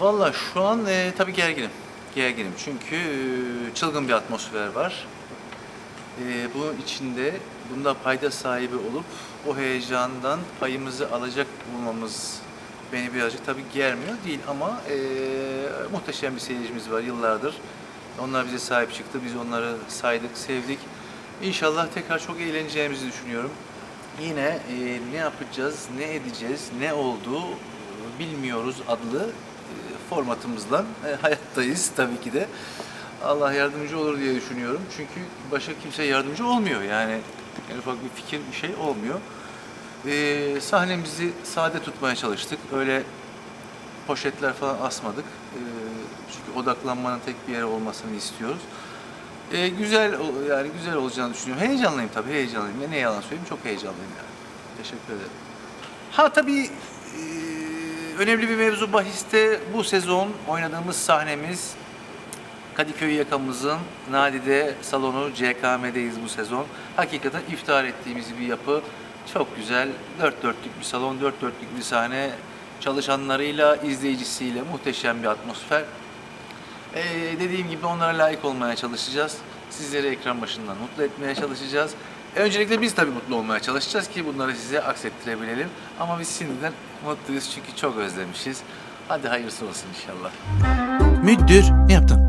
Valla şu an e, tabii gerginim. Gerginim çünkü e, çılgın bir atmosfer var. E, bunun içinde bunda payda sahibi olup o heyecandan payımızı alacak bulmamız beni birazcık tabii germiyor değil ama e, muhteşem bir seyircimiz var yıllardır. Onlar bize sahip çıktı, biz onları saydık, sevdik. İnşallah tekrar çok eğleneceğimizi düşünüyorum. Yine e, ne yapacağız, ne edeceğiz, ne oldu e, bilmiyoruz adlı formatımızla e, hayattayız tabii ki de. Allah yardımcı olur diye düşünüyorum. Çünkü başka kimse yardımcı olmuyor yani. En ufak bir fikir, bir şey olmuyor. E, sahnemizi sade tutmaya çalıştık. Öyle poşetler falan asmadık. E, çünkü odaklanmanın tek bir yere olmasını istiyoruz. E, güzel yani güzel olacağını düşünüyorum. Heyecanlıyım tabii heyecanlıyım. Ne yalan söyleyeyim çok heyecanlıyım yani. Teşekkür ederim. Ha tabii e, önemli bir mevzu bahiste bu sezon oynadığımız sahnemiz Kadıköy yakamızın Nadide salonu CKM'deyiz bu sezon. Hakikaten iftihar ettiğimiz bir yapı. Çok güzel. Dört dörtlük bir salon, dört dörtlük bir sahne. Çalışanlarıyla, izleyicisiyle muhteşem bir atmosfer. Ee, dediğim gibi onlara layık olmaya çalışacağız. Sizleri ekran başından mutlu etmeye çalışacağız. Öncelikle biz tabii mutlu olmaya çalışacağız ki bunları size aksettirebilelim. Ama biz şimdiden mutluyuz çünkü çok özlemişiz. Hadi hayırlısı olsun inşallah. Müdür ne yaptın?